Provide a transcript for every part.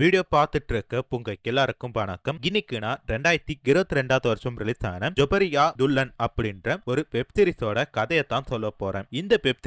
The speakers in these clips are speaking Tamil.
வீடியோ பார்த்துட்டு இருக்க உங்க எல்லாருக்கும் வணக்கம். இன்னைக்கு நான் ரெண்டாயிரத்தி இருபத்தி ரெண்டாவது வருஷம் ரிலீஸ் ஆன ஜொபரியா துல்லன் அப்படின்ற ஒரு வெப் சீரிஸோட கதையை தான் சொல்ல போறேன். இந்த வெப்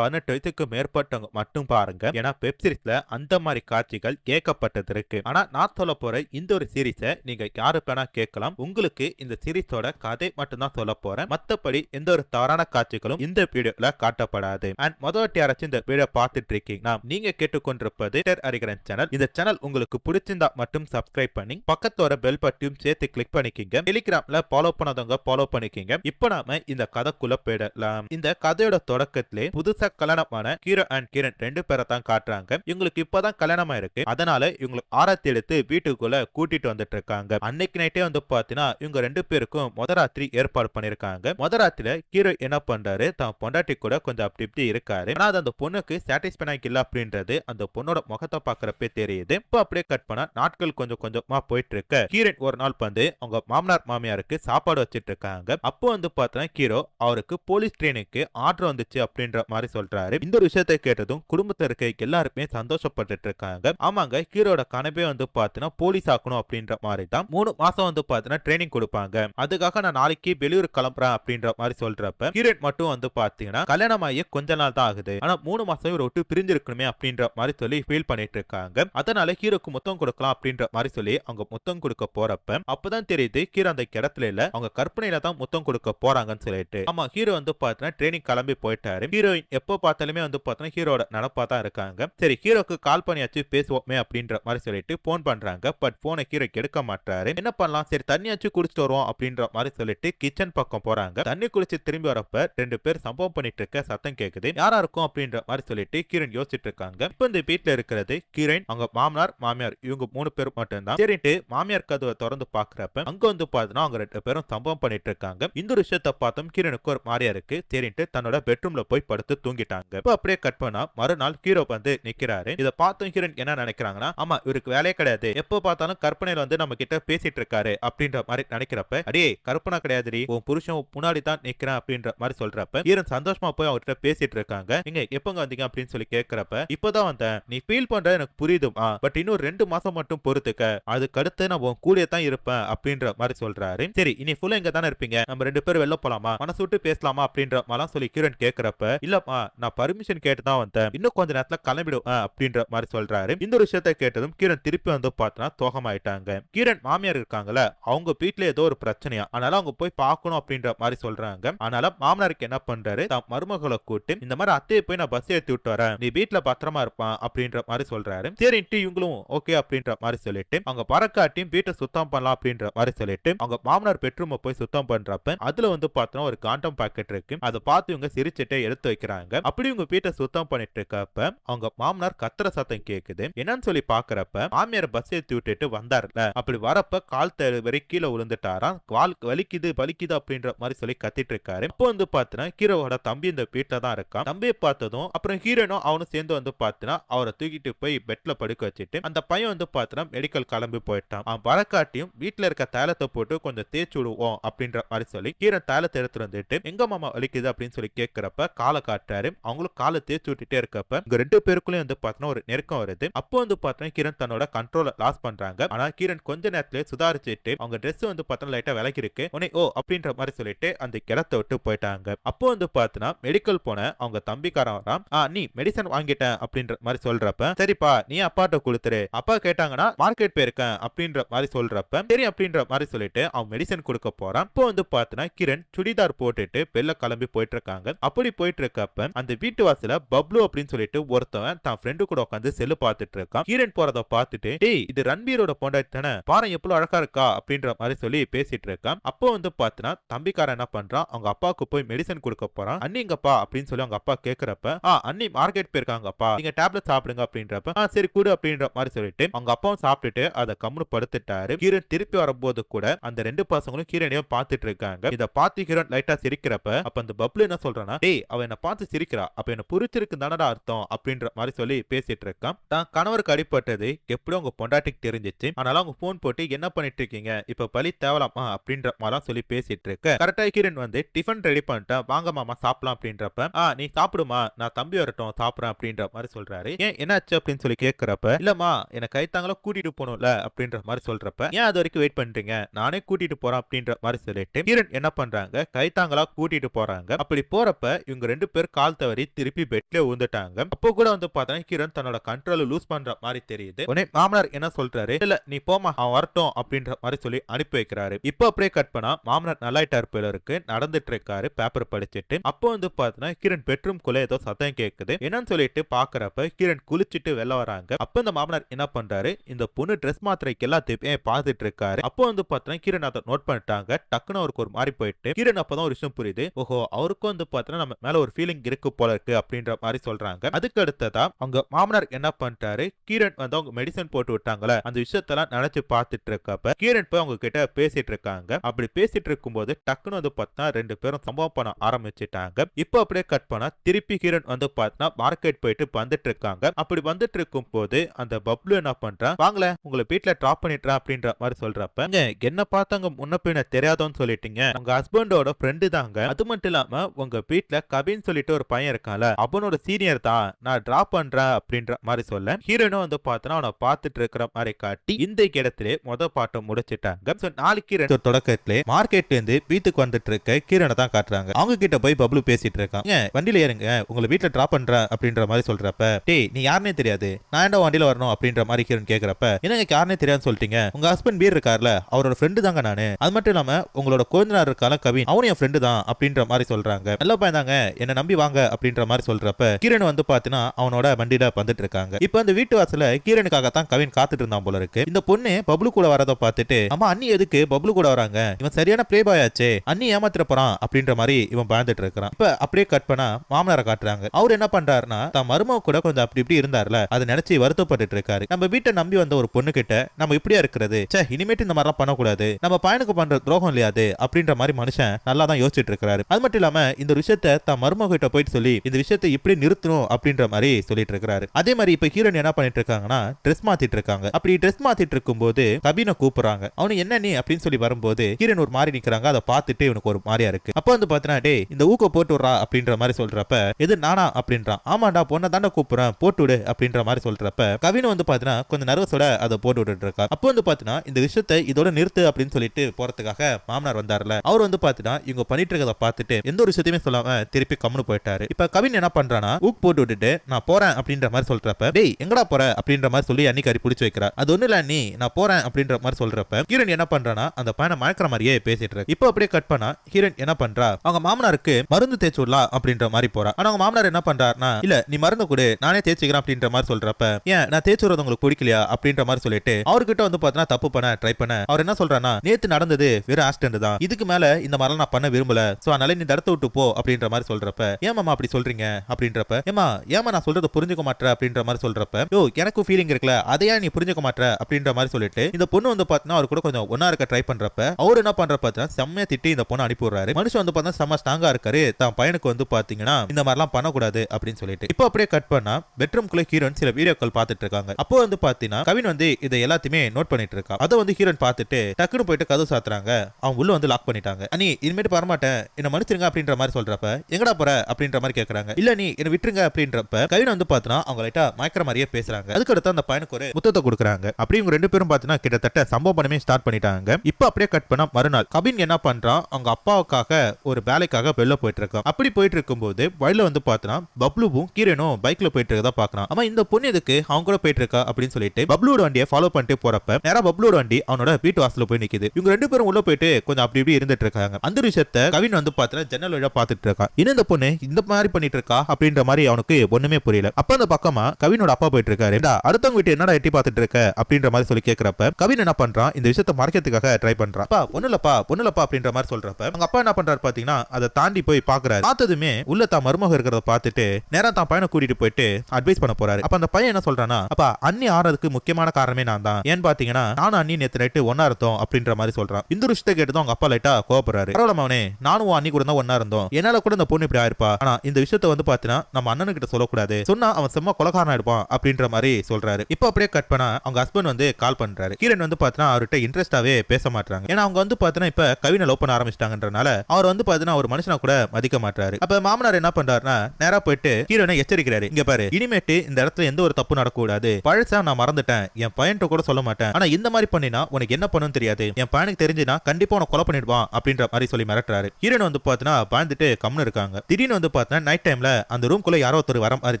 பதினெட்டு வயசுக்கு மேற்பட்டவங்க மட்டும் பாருங்க. ஏன்னா வெப் சீரிஸ்ல அந்த மாதிரி காட்சிகள் கேட்கப்பட்டது இருக்கு. ஆனா நான் சொல்ல போற இந்த ஒரு சீரிஸை நீங்க யாரு வேணா கேட்கலாம். உங்களுக்கு இந்த சீரிஸோட கதை மட்டும் தான் சொல்ல போறேன். மத்தபடி எந்த ஒரு தவறான காட்சிகளும் இந்த வீடியோல காட்டப்படாது. அண்ட் முதல் யாராச்சும் இந்த வீடியோ பார்த்துட்டு இருக்கீங்கன்னா நீங்க கேட்டுக்கொண்டிருப்பது அறிகிறன் சேனல் இந்த சேனல் உங்களுக்கு பிடிச்சிருந்தா மட்டும் சப்ஸ்கிரைப் பண்ணி பக்கத்தோட பெல் பட்டியும் சேர்த்து கிளிக் பண்ணிக்கிங்க. டெலிகிராம்ல ஃபாலோ பண்ணதவங்க ஃபாலோ பண்ணிக்கிங்க. இப்போ நாம இந்த கதைக்குள்ள போயிடலாம். இந்த கதையோட தொடக்கத்திலே புதுசா கல்யாணமான ஹீரோ அண்ட் கிரண் ரெண்டு பேரை தான் காட்டுறாங்க. இவங்களுக்கு இப்பதான் கல்யாணமா இருக்கு. அதனால இவங்களுக்கு ஆரத்தி எடுத்து வீட்டுக்குள்ள கூட்டிட்டு வந்துட்டு இருக்காங்க. அன்னைக்கு நைட்டே வந்து பாத்தீங்கன்னா இவங்க ரெண்டு பேருக்கும் முத ராத்திரி ஏற்பாடு பண்ணிருக்காங்க முத ராத்திரில ஹீரோ என்ன பண்றாரு தான் பொண்டாட்டி கூட கொஞ்சம் அப்படி இப்படி இருக்காரு. ஆனா அது அந்த பொண்ணுக்கு சாட்டிஸ்பை ஆகிக்கல அப்படின்றது அந்த பொண்ணோட முகத்தை பாக்குறப்பே தெரியுது. இப்போ அப்படியே கட் பண்ண நாட்கள் கொஞ்சம் கொஞ்சமா போயிட்டு இருக்க கீரன் ஒரு நாள் வந்து அவங்க மாமனார் மாமியாருக்கு சாப்பாடு வச்சிட்டு இருக்காங்க அப்போ வந்து பார்த்தா ஹீரோ அவருக்கு போலீஸ் ட்ரெயினுக்கு ஆர்டர் வந்துச்சு அப்படின்ற மாதிரி சொல்றாரு. இந்த ஒரு விஷயத்தை கேட்டதும் குடும்பத்தில் இருக்க எல்லாருமே சந்தோஷப்பட்டுட்டு இருக்காங்க ஆமாங்க ஹீரோட கனவே வந்து பார்த்தீங்கன்னா போலீஸ் ஆக்கணும் அப்படின்ற மாதிரி தான் மூணு மாசம் வந்து பார்த்தீங்கன்னா ட்ரைனிங் கொடுப்பாங்க. அதுக்காக நான் நாளைக்கு வெளியூர் கிளம்புறேன் அப்படின்ற மாதிரி சொல்றப்ப ஹீரோயின் மட்டும் வந்து பாத்தீங்கன்னா கல்யாணம் ஆகி கொஞ்ச நாள் தான் ஆகுது. ஆனா மூணு மாசம் இவரை விட்டு பிரிஞ்சிருக்கணுமே அப்படின்ற மாதிரி சொல்லி ஃபீல் பண்ணிட்டு இருக்காங்க அதனால ஹீரோ கீரைக்கு முத்தம் கொடுக்கலாம் அப்படின்ற மாதிரி சொல்லி அவங்க முத்தம் கொடுக்க போறப்ப அப்பதான் தெரியுது கீரை அந்த கிடத்துல இல்ல. அவங்க கற்பனையில தான் முத்தம் கொடுக்க போறாங்கன்னு சொல்லிட்டு. ஆமா ஹீரோ வந்து பாத்தீங்கன்னா ட்ரெயினிங் கிளம்பி போயிட்டாரு. ஹீரோயின் எப்போ பார்த்தாலுமே வந்து பாத்தீங்கன்னா ஹீரோட நினப்பா தான் இருக்காங்க. சரி ஹீரோக்கு கால் பண்ணியாச்சு பேசுவோமே அப்படின்ற மாதிரி சொல்லிட்டு போன் பண்றாங்க. பட் போனை ஹீரோக்கு எடுக்க மாட்டாரு என்ன பண்ணலாம்? சரி தண்ணியாச்சு குடிச்சிட்டு வருவோம் அப்படின்ற மாதிரி சொல்லிட்டு கிச்சன் பக்கம் போறாங்க. தண்ணி குடிச்சு திரும்பி வரப்ப ரெண்டு பேர் சம்பவம் பண்ணிட்டு இருக்க சத்தம் கேக்குது. யாரா இருக்கும் அப்படின்ற மாதிரி சொல்லிட்டு கிரண் யோசிச்சுட்டு இருக்காங்க. இப்போ இந்த வீட்டுல இருக்கிறது கிரண் அவங்க மாமனார் மாமியார் இவங்க மூணு பேர் மட்டும்தான். சரின்ட்டு மாமியார் கதவை திறந்து பாக்குறப்ப அங்க வந்து பாத்தீங்கன்னா அவங்க ரெண்டு பேரும் சம்பவம் பண்ணிட்டு இருக்காங்க. இந்த விஷயத்த பார்த்தோம் கீரனுக்கு ஒரு மாதிரியா இருக்கு. சரின்ட்டு தன்னோட பெட்ரூம்ல போய் படுத்து தூங்கிட்டாங்க. இப்போ அப்படியே கட் பண்ணா மறுநாள் ஹீரோ வந்து நிக்கிறாரு. இதை பார்த்தும் ஹீரன் என்ன நினைக்கிறாங்கன்னா ஆமா இவருக்கு வேலையே கிடையாது. எப்போ பார்த்தாலும் கற்பனையில வந்து நம்ம கிட்ட பேசிட்டு இருக்காரு அப்படின்ற மாதிரி நினைக்கிறப்ப அடே கற்பனை கிடையாதுடி. உன் புருஷன் முன்னாடி தான் நிக்கிறேன் அப்படின்ற மாதிரி சொல்றப்ப ஹீரன் சந்தோஷமா போய் அவர்கிட்ட பேசிட்டு இருக்காங்க. நீங்க எப்பங்க வந்தீங்க அப்படின்னு சொல்லி கேட்கிறப்ப இப்பதான் வந்தேன். நீ ஃபீல் பண்ற எனக்கு புரியுதுமா? பட் இன்னும் ரெண்டு மாசம் மட்டும் பொறுத்துக்க. அதுக்கு அடுத்து நான் உன் கூட தான் இருப்பேன் அப்படின்ற மாதிரி சொல்றாரு. சரி இனி ஃபுல்லா இங்க தானே இருப்பீங்க? நம்ம ரெண்டு பேரும் வெளில போலாமா? மனசு விட்டு பேசலாமா? அப்படின்ற மாதிரிலாம் சொல்லி கிரண் கேட்கிறப்ப இல்லப்பா நான் பர்மிஷன் கேட்டு தான் வந்தேன். இன்னும் கொஞ்ச நேரத்துல கிளம்பிடுவேன் அப்படின்ற மாதிரி சொல்றாரு. இந்த ஒரு விஷயத்த கேட்டதும் கிரண் திருப்பி வந்து பார்த்தனா தோகமாயிட்டாங்க. கிரண் மாமியார் இருக்காங்கல்ல அவங்க வீட்டுல ஏதோ ஒரு பிரச்சனையா? அதனால அவங்க போய் பார்க்கணும் அப்படின்ற மாதிரி சொல்றாங்க. அதனால மாமனாருக்கு என்ன பண்றாரு? தான் மருமகளை கூட்டி இந்த மாதிரி அத்தையை போய் நான் பஸ் ஏத்தி விட்டு வரேன். நீ வீட்டுல பத்திரமா இருப்பான் அப்படின்ற மாதிரி சொல்றாரு. சரின்ட்டு இவங்களும் ஓகே அப்படின்ற மாதிரி சொல்லிட்டு அவங்க பறக்காட்டியும் வீட்டை சுத்தம் பண்ணலாம் அப்படின்ற மாதிரி சொல்லிட்டு அவங்க மாமனார் பெட்ரூமை போய் சுத்தம் பண்றப்ப அதுல வந்து பார்த்தோன்னா ஒரு காண்டம் பாக்கெட் இருக்கு. அதை பார்த்து இவங்க சிரிச்சிட்டே எடுத்து வைக்கிறாங்க. அப்படி இவங்க வீட்டை சுத்தம் பண்ணிட்டு இருக்கப்ப அவங்க மாமனார் கத்திர சத்தம் கேக்குது. என்னன்னு சொல்லி பாக்குறப்ப மாமியார் பஸ் ஏத்தி விட்டுட்டு வந்தார்ல அப்படி வரப்ப கால் வரை கீழே விழுந்துட்டாராம். கால் வலிக்குது வலிக்குது அப்படின்ற மாதிரி சொல்லி கத்திட்டு இருக்காரு. இப்போ வந்து பாத்தீங்கன்னா ஹீரோவோட தம்பி இந்த வீட்டுல தான் இருக்கான். தம்பியை பார்த்ததும் அப்புறம் ஹீரோனும் அவனும் சேர்ந்து வந்து பாத்தீங்கன்னா அவரை தூக்கிட்டு போய் பெட்ல படுக்க வச்சுட்டு அந்த பையன் வந்து பாத்தீங்கன்னா மெடிக்கல் கிளம்பி போயிட்டான். அவன் வரக்காட்டியும் வீட்டுல இருக்க தைலத்தை போட்டு கொஞ்சம் தேய்ச்சி விடுவோம் அப்படின்ற மாதிரி சொல்லி ஹீரோ தைலத்தை எடுத்துட்டு வந்துட்டு எங்க மாமா வலிக்குது? அப்படின்னு சொல்லி கேட்கிறப்ப காலை காட்டுறாரு. அவங்களும் காலை தேய்ச்சி விட்டுட்டே இருக்கப்ப இங்க ரெண்டு பேருக்குள்ளயும் வந்து பார்த்தோன்னா ஒரு நெருக்கம் வருது. அப்போ வந்து பாத்தீங்கன்னா கிரண் தன்னோட கண்ட்ரோல லாஸ் பண்றாங்க. ஆனா கிரண் கொஞ்ச நேரத்துல சுதாரிச்சுட்டு அவங்க ட்ரெஸ் வந்து பாத்தீங்கன்னா லைட்டா விலகி இருக்கு உனே ஓ! அப்படின்ற மாதிரி சொல்லிட்டு அந்த கிடத்தை விட்டு போயிட்டாங்க. அப்போ வந்து பார்த்தோன்னா மெடிக்கல் போன அவங்க தம்பிக்காரன் வரான். நீ மெடிசன் வாங்கிட்டேன் அப்படின்ற மாதிரி சொல்றப்ப சரிப்பா நீ அப்பாட்ட கொடுத்துரு. அப்பா கேட்டாங்கன்னா மார்க்கெட் போயிருக்கேன் அப்படின்ற மாதிரி சொல்றப்ப சரி அப்படின்ற மாதிரி சொல்லிட்டு அவன் மெடிசன் கொடுக்க போறான். இப்போ வந்து பாத்தீங்கன்னா கிரண் சுடிதார் போட்டுட்டு வெளில கிளம்பி போயிட்டு இருக்காங்க அப்படி போயிட்டு இருக்கப்ப அந்த வீட்டு வாசல பப்ளு அப்படின்னு சொல்லிட்டு ஒருத்தவன் தான் ஃப்ரெண்டு கூட உட்காந்து செல்லு பார்த்துட்டு இருக்கான் கிரண் போறத பார்த்துட்டு டேய் இது ரன்பீரோட பொண்டாட்டி தானே? பாரு எவ்வளவு அழகா இருக்கா? அப்படின்ற மாதிரி சொல்லி பேசிட்டு இருக்கான் அப்போ வந்து பாத்தீங்கன்னா தம்பிக்காரன் என்ன பண்றான்? அவங்க அப்பாவுக்கு போய் மெடிசன் கொடுக்க போறான். அண்ணிங்கப்பா அப்படின்னு சொல்லி அவங்க அப்பா கேக்குறப்ப ஆ அண்ணி மார்க்கெட் போயிருக்காங்கப்பா. நீங்க டேப்லெட் சாப்பிடுங்க அப்படின்றப்ப சரி கூடு அப்படின்ற மாதிரி சொல்லிட்டு அவங்க அப்பாவும் சாப்பிட்டுட்டு அதை கம்முனு படுத்துட்டாரு. கீரன் திருப்பி வரும்போது கூட அந்த ரெண்டு பசங்களும் கீரனையும் பார்த்துட்டு இருக்காங்க இத பார்த்து கீரன் லைட்டா சிரிக்கிறப்ப அப்ப அந்த பப்ளு என்ன சொல்றானா டேய் அவ என்ன பார்த்து சிரிக்கிறா. அப்ப என்ன புரிச்சிருக்கு தானடா அர்த்தம் அப்படின்ற மாதிரி சொல்லி பேசிட்டு இருக்கான் தான் கணவருக்கு அடிப்பட்டது எப்படியும் உங்க பொண்டாட்டிக்கு தெரிஞ்சிச்சு. அதனால அவங்க போன் போட்டு என்ன பண்ணிட்டு இருக்கீங்க இப்ப பலி தேவலாமா. அப்படின்ற மாதிரிலாம் சொல்லி பேசிட்டு இருக்க கரெக்டா கீரன் வந்து டிஃபன் ரெடி பண்ணிட்டேன் வாங்க மாமா சாப்பிடலாம் அப்படின்றப்ப ஆ நீ சாப்பிடுமா? நான் தம்பி வரட்டும் சாப்பிடுறேன் அப்படின்ற மாதிரி சொல்றாரு. ஏன் என்னாச்சு? அப்படின்னு சொல்லி கேட்கிறப்ப இல்லம்மா என்ன கைத்தாங்களா கூட்டிட்டு போகணும்ல அப்படின்ற மாதிரி சொல்றப்ப ஏன் அது வரைக்கும் வெயிட் பண்றீங்க? நானே கூட்டிட்டு போறேன் அப்படின்ற மாதிரி சொல்லிட்டு கிரண் என்ன பண்றாங்க? கைத்தாங்களா கூட்டிட்டு போறாங்க? அப்படி போறப்ப இவங்க ரெண்டு பேர் கால் தவறி திருப்பி பெட்ல விழுந்துட்டாங்க அப்போ கூட வந்து பார்த்தா கிரண் தன்னோட கண்ட்ரோல் லூஸ் பண்ற மாதிரி தெரியுது. உடனே மாமனார் என்ன சொல்றாரு? இல்ல நீ போமா அவன் வரட்டும் அப்படின்ற மாதிரி சொல்லி அனுப்பி வைக்கிறாரு. இப்போ அப்படியே கட் பண்ணா மாமனார் நல்லாயிட்டார் போல இருக்கு. நடந்துட்டு இருக்காரு பேப்பர் படிச்சுட்டு. அப்போ வந்து பார்த்தா கிரண் பெட்ரூம் குள்ள ஏதோ சத்தம் கேக்குது. என்னன்னு சொல்லிட்டு பாக்குறப்ப கிரண் குளிச்சுட்டு வெளில வராங்க. அப்ப இந்த மாமனார் என்ன பண்றாரு? இந்த பொண்ணு ட்ரெஸ் மாத்திரைக்கு எல்லாத்தையுமே பார்த்துட்டு இருக்காரு அப்போ வந்து பாத்தீங்கன்னா கிரண் அதை நோட் பண்ணிட்டாங்க. டக்குன்னு அவருக்கு ஒரு மாதிரி போயிட்டு கிரண் அப்பதான் ஒரு விஷயம் புரியுது. ஓஹோ அவருக்கும் வந்து பாத்தீங்கன்னா நம்ம மேல ஒரு ஃபீலிங் இருக்கு போல இருக்கு அப்படின்ற மாதிரி சொல்றாங்க. அதுக்கு அடுத்ததா அவங்க மாமனார் என்ன பண்ணிட்டாரு கிரண் வந்து அவங்க மெடிசன் போட்டு விட்டாங்களே அந்த விஷயத்தெல்லாம் நினைச்சு பார்த்துட்டு இருக்கப்ப கிரண் போய் அவங்க கிட்ட பேசிட்டு இருக்காங்க அப்படி பேசிட்டு இருக்கும்போது டக்குன்னு வந்து பார்த்தா ரெண்டு பேரும் சம்பவம் பண்ண ஆரம்பிச்சிட்டாங்க. இப்போ அப்படியே கட் பண்ணா திருப்பி கிரண் வந்து பார்த்தா மார்க்கெட் போயிட்டு வந்துட்டு இருக்காங்க அப்படி வந்துட்டு இருக்கும் போது அந்த பப்ளு என்ன பண்றான் வாங்கல உங்களை வீட்டுல டிராப் பண்ணிட்டுறா அப்படின்ற மாதிரி சொல்றப்ப என்ன பார்த்தாங்க முன்ன பின்ன தெரியாதோன்னு சொல்லிட்டீங்க. உங்க ஹஸ்பண்டோட ஃப்ரெண்டு தாங்க. அது மட்டும் இல்லாம உங்க வீட்டுல கபின்னு சொல்லிட்டு ஒரு பையன் இருக்கான்ல அவனோட சீனியர் தான். நான் டிராப் பண்றேன் அப்படின்ற மாதிரி சொல்ல ஹீரோனும் வந்து பார்த்தனா அவனை பார்த்துட்டு இருக்கிற மாதிரி காட்டி இந்த இடத்துல முத பாட்டை முடிச்சிட்டாங்க. நாளைக்கு ரெண்டு தொடக்கத்திலே மார்க்கெட்ல இருந்து வீட்டுக்கு வந்துட்டு இருக்க கீரனை தான் காட்டுறாங்க. அவங்க கிட்ட போய் பப்ளு பேசிட்டு இருக்காங்க வண்டியில ஏறுங்க உங்களை வீட்டுல டிராப் பண்றேன் அப்படின்ற மாதிரி சொல்றப்ப டேய் நீ யாருனே தெரியாது. நான் என்ன வண்டியில வரணும் அப்படின்ற மாதிரி கிரண் கேக்குறப்ப என்னங்க காரணே தெரியாதுன்னு சொல்லிட்டீங்க? உங்க ஹஸ்பண்ட் வீர் இருக்கார்ல அவரோட ஃப்ரெண்டு தாங்க நானு. அது மட்டும் இல்லாம உங்களோட குழந்தைனார் இருக்கால கவின் அவனும் என் ஃப்ரெண்டு தான் அப்படின்ற மாதிரி சொல்றாங்க. நல்ல பையன் தாங்க. என்ன நம்பி வாங்க அப்படின்ற மாதிரி சொல்றப்ப கிரண் வந்து பாத்தீங்கன்னா அவனோட வண்டியில வந்துட்டு இருக்காங்க. இப்ப அந்த வீட்டு வாசல்ல கீரனுக்காக தான் கவின் காத்துட்டு இருந்தான் போல இருக்கு. இந்த பொண்ணு பப்ளு கூட வரத பார்த்துட்டு அம்மா அண்ணி எதுக்கு பப்ளு கூட வராங்க? இவன் சரியான பிளே பாய் ஆச்சு. அண்ணி ஏமாத்திர போறான் அப்படின்ற மாதிரி இவன் பயந்துட்டு இருக்கிறான். இப்ப அப்படியே கட் பண்ணா மாமனாரை காட்டுறாங்க. அவர் என்ன பண்றாருன்னா தான் மருமக கூட கொஞ்சம் அப்படி இப்படி இருந்தார்ல. அதை நினைச்சு வருத்தப்பட்டுட்டு இருக்காரு. நம்ம வீட்டை நம்பி வந்த ஒரு பொண்ணு கிட்ட நம்ம இப்படியா இருக்கிறது? சே இனிமேட்டு இந்த மாதிரிலாம் பண்ணக்கூடாது. நம்ம பையனுக்கு பண்ற துரோகம் இல்லையாது அப்படின்ற மாதிரி மனுஷன் நல்லா தான் யோசிச்சுட்டு இருக்காரு அது மட்டும் இல்லாம இந்த விஷயத்த தான் மருமக கிட்ட போயிட்டு சொல்லி இந்த விஷயத்தை இப்படி நிறுத்தணும் அப்படின்ற மாதிரி சொல்லிட்டு இருக்காரு அதே மாதிரி இப்ப ஹீரோன் என்ன பண்ணிட்டு இருக்காங்கன்னா ட்ரெஸ் மாத்திட்டு இருக்காங்க அப்படி ட்ரெஸ் மாத்திட்டு இருக்கும்போது கபினை கூப்பிடுறாங்க. அவனு என்ன நீ? அப்படின்னு சொல்லி வரும்போது ஹீரோயின் ஒரு மாதிரி நிக்கிறாங்க. அதை பார்த்துட்டு இவனுக்கு ஒரு மாதிரியா இருக்கு. அப்ப வந்து பாத்தினா டேய் இந்த ஊக்க போட்டு விடுறா அப்படின்ற மாதிரி சொல்றப்ப எது நானா? அப்படின்றான். ஆமாண்டா பொண்ணை தாண்டா கூப்பிடுறேன். போட்டு விடு அப்படின்ற மாதிரி சொல்றப்ப கவின் வந்து வந்து பார்த்தீங்கன்னா கொஞ்சம் நர்வஸோட அதை போட்டு விட்டுட்டு இருக்கா அப்போ வந்து பார்த்தீங்கன்னா இந்த விஷயத்தை இதோட நிறுத்து அப்படின்னு சொல்லிட்டு போறதுக்காக மாமனார் வந்தார்ல. அவர் வந்து பார்த்தீங்கன்னா இவங்க பண்ணிட்டு இருக்கதை பார்த்துட்டு எந்த ஒரு விஷயத்தையுமே சொல்லாம திருப்பி கம்முனு போயிட்டாரு. இப்ப கவின் என்ன பண்றானா ஊக் போட்டு விட்டுட்டு நான் போறேன் அப்படின்ற மாதிரி சொல்றப்ப டேய் எங்கடா போற? அப்படின்ற மாதிரி சொல்லி அன்னிக்காரி பிடிச்சி வைக்கிறா அது ஒண்ணு இல்ல நீ நான் போறேன் அப்படின்ற மாதிரி சொல்றப்ப ஹீரன் என்ன பண்றானா அந்த பையனை மயக்கிற மாதிரியே பேசிட்டு இருக்கு. இப்போ அப்படியே கட் பண்ணா ஹீரன் என்ன பண்றா அவங்க மாமனாருக்கு மருந்து தேய்ச்சி விடலாம் அப்படின்ற மாதிரி போறா. ஆனா அவங்க மாமனார் என்ன பண்றாருனா இல்ல நீ மருந்து கொடு நானே தேய்ச்சிக்கிறேன் அப்படின்ற மாதிரி சொல்றப்ப ஏன் நான் தேய்ச்சி விடுறது உங்களுக்கு பிடிக்கலையா அப்படின்ற மாதிரி சொல்லிட்டு அவர்கிட்ட வந்து பாத்தீங்கன்னா தப்பு பண்ண ட்ரை பண்ண அவர் என்ன சொல்றானா நேத்து நடந்தது வெறும் ஆக்சிடென்ட் தான். இதுக்கு மேல இந்த மாதிரி நான் பண்ண விரும்பல. சோ அதனால நீ தடுத்து விட்டு போ அப்படின்ற மாதிரி சொல்றப்ப ஏமாமா அப்படி சொல்றீங்க? அப்படின்றப்ப ஏமா ஏமா நான் சொல்றத புரிஞ்சுக்க மாட்டேற? அப்படின்ற மாதிரி சொல்றப்ப யோ எனக்கும் ஃபீலிங் இருக்குல்ல. அதையா நீ புரிஞ்சுக்க மாட்டேற? அப்படின்ற மாதிரி சொல்லிட்டு இந்த பொண்ணு வந்து பாத்தீங்கன்னா அவர் கூட கொஞ்சம் ஒன்னா இருக்க ட்ரை பண்றப்ப அவர் என்ன பண்ற பார்த்தா செம்மையா திட்டி இந்த பொண்ணு அனுப்பி விடுறாரு. மனுஷன் வந்து பார்த்தா செம்ம ஸ்ட்ராங்கா இருக்காரு. தான் பையனுக்கு வந்து பாத்தீங்கன்னா இந்த மாதிரிலாம் பண்ணக்கூடாது அப்படின்னு சொல்லிட்டு இப்போ அப்படியே கட் பண்ணா பெட்ரூம்குள்ள ஹீரோயின் சில வீடியோக்கள் பார்த்துட்டு இருக்காங்க. அப்போ வந்து பாத்தீங்கன்னா கவின் வந்து இதை எல்லாத்தையுமே நோட் பண்ணிட்டு இருக்கா அதை வந்து ஹீரோன் பார்த்துட்டு டக்குனு போயிட்டு கதவு சாத்துறாங்க. அவங்க உள்ள வந்து லாக் பண்ணிட்டாங்க. நீ இனிமேட்டு வரமாட்டேன். என்ன மன்னிச்சிருங்க அப்படின்ற மாதிரி சொல்றப்ப எங்கடா போற? அப்படின்ற மாதிரி கேக்குறாங்க. இல்ல நீ என்ன விட்டுருங்க அப்படின்றப்ப கவின் வந்து பாத்தினா அவங்க லைட்டா மயக்கிற மாதிரியே பேசுறாங்க. அதுக்கடுத்து அந்த பையனுக்கு ஒரு முத்தத்தை கொடுக்குறாங்க. அப்படி இவங்க ரெண்டு பேரும் பாத்தீங்கன்னா கிட்டத்தட்ட சம்பவம் பண்ணவே ஸ்டார்ட் பண்ணிட்டாங்க. இப்போ அப்படியே கட் பண்ண மறுநாள் கவின் என்ன பண்றான் அவங்க அப்பாவுக்காக ஒரு வேலைக்காக வெளில போயிட்டு இருக்கான் அப்படி போயிட்டு இருக்கும்போது வழியில வந்து பாத்தினா பப்ளுவும் கீரனும் பைக்ல போயிட்டு இருக்கதா பாக்குறான். ஆமா இந்த பொண்ணு எதுக்கு? அவங்க கூட போயிட்டு இருக்கா அப்படின்னு சொல்லிட்டு பப்ளூட வண்டியை ஃபாலோ பண்ணிட்டு போறப்ப நேரா பப்ளூட வண்டி அவனோட வீட்டு வாசல்ல போய் நிக்குது. இவங்க ரெண்டு பேரும் உள்ள போயிட்டு கொஞ்சம் அப்படி இப்படி இருந்துட்டு இருக்காங்க. அந்த விஷயத்த கவின் வந்து பாத்தீங்கன்னா ஜன்னல் வழியா பாத்துட்டு இருக்கா இன்னும் இந்த பொண்ணு இந்த மாதிரி பண்ணிட்டு இருக்கா? அப்படின்ற மாதிரி அவனுக்கு ஒண்ணுமே புரியல. அப்ப அந்த பக்கமா கவினோட அப்பா போயிட்டு இருக்காரு. அடுத்தவங்க வீட்டு என்னடா எட்டி பாத்துட்டு இருக்க? அப்படின்ற மாதிரி சொல்லி கேக்குறப்ப கவின் என்ன பண்றான்? இந்த விஷயத்த மறைக்கிறதுக்காக ட்ரை பண்றான். அப்பா ஒண்ணு இல்லப்பா ஒண்ணு இல்லப்பா அப்படின்ற மாதிரி சொல்றப்ப அவங்க அப்பா என்ன பண்றாரு பாத்தீங்கன்னா அதை தாண்டி போய் பாக்குறாரு. பார்த்ததுமே உள்ள தான் மருமக இருக்கிறத பார்த்துட்டு நேரா தான் பையனை கூட்டிட்டு போயிட்டு அட்வைஸ் பண்ண போறாரு. அப்ப அந்த பையன் என்ன சொல்றானா அப்பா அண்ணி ஆறதுக்கு முக்கியமான காரணமே நான் தான். ஏன்னு பாத்தீங்கன்னா நானும் அண்ணி நேத்து நைட்டு ஒன்னா இருந்தோம் அப்படின்ற மாதிரி சொல்றான். இந்த ஒரு விஷயத்தை கேட்டதும் அவங்க அப்பா லைட்டா கோவப்படுறாரு. பரவாயில்ல அவனே நானும் அண்ணி கூட தான் ஒன்னா இருந்தோம். என்னால கூட இந்த பொண்ணு இப்படி ஆயிருப்பா. ஆனா இந்த விஷயத்த வந்து பாத்தீங்கன்னா நம்ம அண்ணன் கிட்ட சொல்லக்கூடாது. சொன்னா அவன் செம்ம கொலகாரனா இருப்பான் அப்படின்ற மாதிரி சொல்றாரு. இப்போ அப்படியே கட் பண்ணா அவங்க ஹஸ்பண்ட் வந்து கால் பண்றாரு. கீரன் வந்து பாத்தீங்கன்னா அவர்கிட்ட இன்ட்ரெஸ்டாவே பேச மாட்டாங்க ஏன்னா அவங்க வந்து பாத்தீங்கன்னா இப்ப கவினை லவ் பண்ண ஆரம்பிச்சிட்டாங்கன்றனால அவர் வந்து பாத்தீங்கன்னா ஒரு மனுஷனா கூட மதிக்க மாட்டாரு அப்ப மாமனார் என்ன பண்றாருன்னா நேரா போயிட்டு கீரனை எச்சரிக்கிறாரு. இங்க பாரு இனிமேட்டு இந்த இடத்துல எந்த ஒரு தப்பு நடக்கூடாது பழசா நான் மறந்துட்டேன். என் பையன்ட்ட கூட சொல்ல மாட்டேன். ஆனா இந்த மாதிரி பண்ணினா உனக்கு என்ன பண்ணுன்னு தெரியாது. என் பையனுக்கு தெரிஞ்சுனா கண்டிப்பா உனக்கு கொலை பண்ணிடுவான் அப்படின்ற மாதிரி சொல்லி மிரட்டுறாரு. ஹீரோயின் வந்து பாத்தீங்கன்னா பயந்துட்டு கம்னு இருக்காங்க. திடீர்னு வந்து பாத்தீங்கன்னா நைட் டைம்ல அந்த ரூம்குள்ள யாரோ ஒருத்தர் வர மாதிரி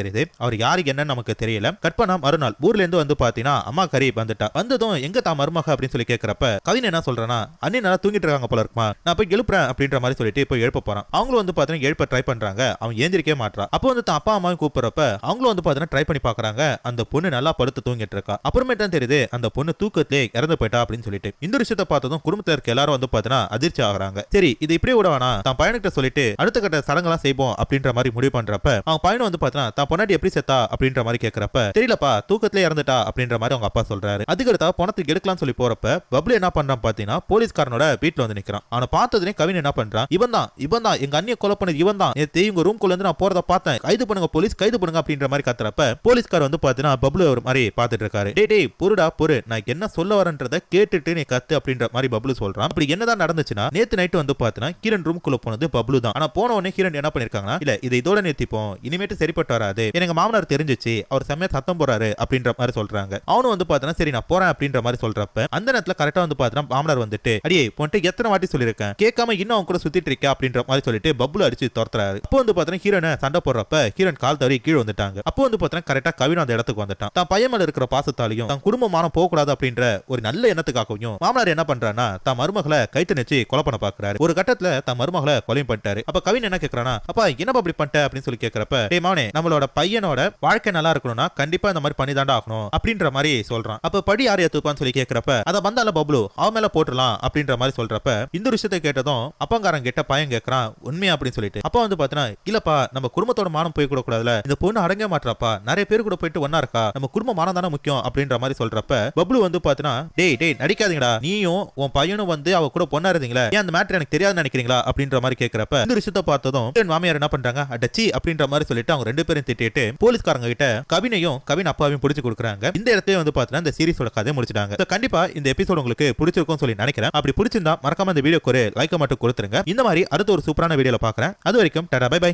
தெரியுது. அவர் யாருக்கு என்னன்னு நமக்கு தெரியல. கட் பண்ணா மறுநாள் ஊர்ல இருந்து வந்து பாத்தீங்கன்னா அம்மா கறி வந்துட்டா. வந்ததும் எங்க தான் மருமக? அப்படின்னு சொல்லி கேக்குறப்ப கவின் என்ன சொல்றேன்னா அண்ணி நல்லா தூங்கிட்டு இருக்காங்க போல இருக்குமா. நான் போய் எழுப்புறேன் அப்படின்ற மாதிரி சொல்லிட்டு போய் எழுப்ப போறான். அவங்களும் வந்து பாத்தீங்கன்னா எழுப்ப ட்ரை பண்றாங்க. அவன் ஏந்திரிக்கவே மாட்றான் அப்போ வந்து தான் அப்பா அம்மாவும் கூப்பிடுறப்ப அவங்களும் வந்து பாத்தீங்கன்னா ட்ரை பண்ணி பாக்குறாங்க. அந்த பொண்ணு நல்லா படுத்து தூங்கிட்டு இருக்கா அப்புறமேட்டு தான் தெரியுது அந்த பொண்ணு தூக்கத்திலே இறந்து போயிட்டா அப்படின்னு சொல்லிட்டு. இந்த விஷயத்தை பார்த்ததும் குடும்பத்துல இருக்க எல்லாரும் வந்து பாத்தீங்கன்னா அதிர்ச்சி ஆகுறாங்க. சரி இது இப்படியே விட வேணாம். தான் பையன்கிட்ட சொல்லிட்டு அடுத்த கட்ட சடங்கெல்லாம் செய்வோம் அப்படின்ற மாதிரி முடிவு பண்றப்ப அவன் பையனும் வந்து பாத்தீங்கன்னா தான் பொண்ணாடி எப்படி செத்தா? அப்படின்ற மாதிரி கேட்கறப்ப தெரியலப்பா தூக்கத்திலே இறந்துட்டா? அப்படின்ற மாதிரி அவங்க அப்பா சொல்றாரு. அதுக்கடுத்தா பணத்துக்கு எடுக்கலாம்னு சொல்லி போறப்ப பப்ளு என்ன பண்றான் பாத்தீங்கன்னா போலீஸ்காரனோட வீட்டுல வந்து நிக்கிறான். அவனை பார்த்ததுனே கவின் என்ன பண்றான் இவன் தான் இவன் தான் எங்க அண்ணிய கொலை பண்ணது இவன் தான். நேத்து ரூம் குள்ள இருந்து நான் போறத பார்த்தேன். கைது பண்ணுங்க போலீஸ் கைது பண்ணுங்க அப்படின்ற மாதிரி கத்துறப்ப போலீஸ்கார் வந்து பாத்தீங்கன்னா பப்ளு ஒரு மாதிரி பார்த்துட்டு இருக்காரு டே டேய் பொருடா பொரு நான் என்ன சொல்ல வரேன்றத கேட்டுட்டு நீ கத்து அப்படின்ற மாதிரி பப்ளு சொல்றான். அப்படி என்னதான் நடந்துச்சுன்னா நேத்து நைட்டு வந்து பாத்தீங்கன்னா கிரண் ரூம்குள்ள போனது பப்ளு தான். ஆனா போன உடனே கிரண் என்ன பண்ணிருக்காங்கன்னா இல்ல இதை இதோட நிறுத்திப்போம். இனிமேட்டு சரிப்பட்டு வராது. எனக்கு மாமனார் தெரிஞ்சிச்சு. அவர் செம்மையா சத்தம் போறாரு அப்படின்ற மாதிரி சொல்றாங்க. அவனும் வந்து பாத்தீங்கன்னா சரி நான் போறேன் அப்படின்ற மாதிரி சொல்றப்ப அந்த நேரத்துல கரெக்டா வந்து பாத்தீங்கன்னா மாமனார் வந்துட்டு அடியே போன்ட்டு எத்தனை வாட்டி சொல்லியிருக்கேன்? கேட்காம இன்னும் அவன் கூட சுத்திட்டு இருக்கா அப்படின்ற மாதிரி சொல்லிட்டு பப்ளு அடிச்சு துரத்துறாரு. அப்போ வந்து பாத்தீங்கன்னா ஹீரோனை சண்டை போடுறப்ப ஹீரோன் கால் தவறி கீழே வந்துட்டாங்க. அப்போ வந்து பாத்தீங்கன்னா கரெக்டா கவின் அந்த இடத்துக்கு வந்துட்டான். தான் பையன் மேல இருக்கிற பாசத்தாலையும் தன் குடும்பமான போக கூடாது அப்படின்ற ஒரு நல்ல எண்ணத்துக்காகவும் மாமனார் என்ன பண்றான்னா தன் மருமகளை கைத்து நெச்சு கொலை பண்ண பாக்குறாரு ஒரு கட்டத்துல தன் மருமகளை கொலையும் பண்ணிட்டாரு. அப்ப கவின் என்ன கேக்குறானா அப்பா என்னப்பா அப்படி பண்ணிட்ட? அப்படின்னு சொல்லி கேக்குறப்ப டே மவனே நம்மளோட பையனோட வாழ்க்கை நல்லா இருக்கணும்னா கண்டிப்பா இந்த மாதிரி பண்ணி ஆகணும் அப்படின்ற மாதிரி சொல்றான். அப்ப படி யார் ஏத்துப்பான்னு சொல்லி கேக்குறப்ப அதை வந்தால பப்ளு அவன் மேல போட்டுலாம் அப்படின்ற மாதிரி சொல்றப்ப இந்த விஷயத்தை கேட்டதும் அப்பங்காரன் கிட்ட பையன் கேக்குறான் உண்மையா? அப்படின்னு சொல்லிட்டு. அப்ப வந்து பாத்தீங்கன்னா இல்லப்பா நம்ம குடும்பத்தோட மானம் போய் கூட கூடாதுல. இந்த பொண்ணு அடங்க மாட்டாப்பா நிறைய பேர் கூட போயிட்டு ஒன்னா இருக்கா. நம்ம குடும்ப மானம் தானே முக்கியம் அப்படின்ற மாதிரி சொல்றப்ப பப்ளு வந்து பாத்தீங்கன்னா டேய் டேய் நடிக்காதீங்கடா. நீயும் உன் பையனும் வந்து அவ கூட பொண்ணா இருந்தீங்களா. ஏன் அந்த மேட்டர் எனக்கு தெரியாதுன்னு நினைக்கிறீங்களா? அப்படின்ற மாதிரி கேக்குறப்ப இந்த விஷயத்தை பார்த்ததும் என் மாமியார் என்ன பண்றாங்க? அடச்சி அப்படின்ற மாதிரி சொல்லிட்டு அவங்க ரெண்டு பேரும் திட்டிட்டு போலீஸ்காரங்க கிட்ட கவினையும் கவின் அப்பாவையும் பிடிச்சு கொடுக்குறாங்க. இந்த இடத்துல வந்து பாத்தீங்கன்னா இந்த சீரிஸோட கதை முடிச்சிட்டாங்க. கண்டிப்பா இந்த எபிசோட் உங்களுக்கு பிடிச்சிருக்கும் சொல்லி நினைக்கிறேன். அப்படி பிடிச்சிருந்தா மறக்காம இந்த வீடியோக்கு ஒரு லைக் மட்டும் கொடுத்துருங்க. இந்த மாதிரி அடுத்த ஒரு சூப்பரான வீடியோல பாக்குறேன். அது வரைக்கும் டடா பை பை